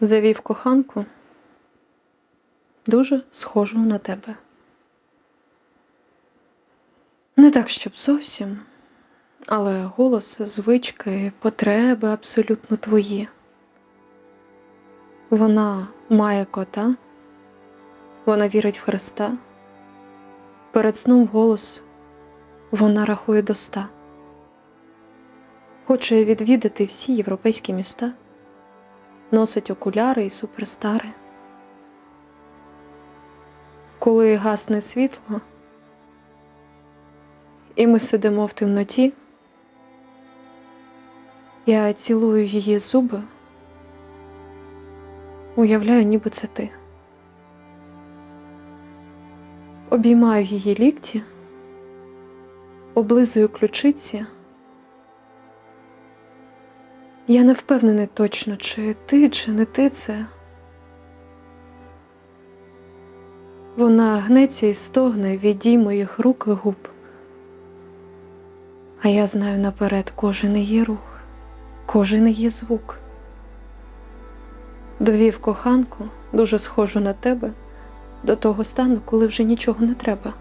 завів коханку, дуже схожу на тебе. Не так, щоб зовсім, але голос, звички, потреби абсолютно твої. Вона має кота, вона вірить в Христа. Перед сном голос вона рахує до ста. Хоче відвідати всі європейські міста, носить окуляри і суперстари. Коли гасне світло, і ми сидимо в темноті, я цілую її зуби, уявляю, ніби це ти. Обіймаю її лікті, облизую ключиці. Я не впевнений точно, чи ти, чи не ти це. Вона гнеться і стогне від дій моїх рук і губ. А я знаю наперед кожен її рух, кожен її звук. Довів коханку, дуже схожу на тебе, до того стану, коли вже нічого не треба.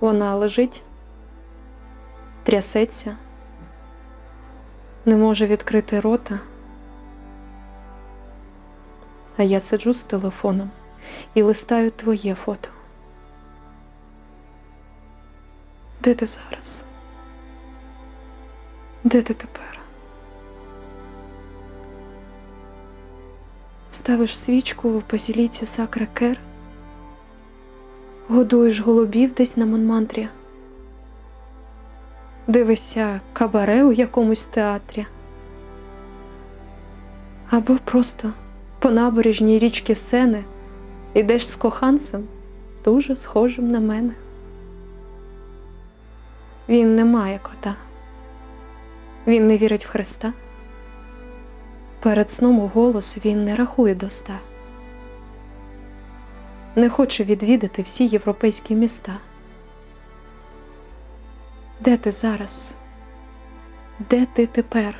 Вона лежить, трясеться, не може відкрити рота. А я сиджу з телефоном і листаю твоє фото. Де ти зараз? Де ти тепер? Ставиш свічку в базіліці Сакра-Кер? Годуєш голубів десь на Монмантрі? Дивишся кабаре у якомусь театрі? Або просто по набережній річки Сени ідеш з коханцем, дуже схожим на мене. Він не має кота. Він не вірить в Христа. Перед сном у голос він не рахує до ста. Не хоче відвідати всі європейські міста. Де ти зараз? Де ти тепер?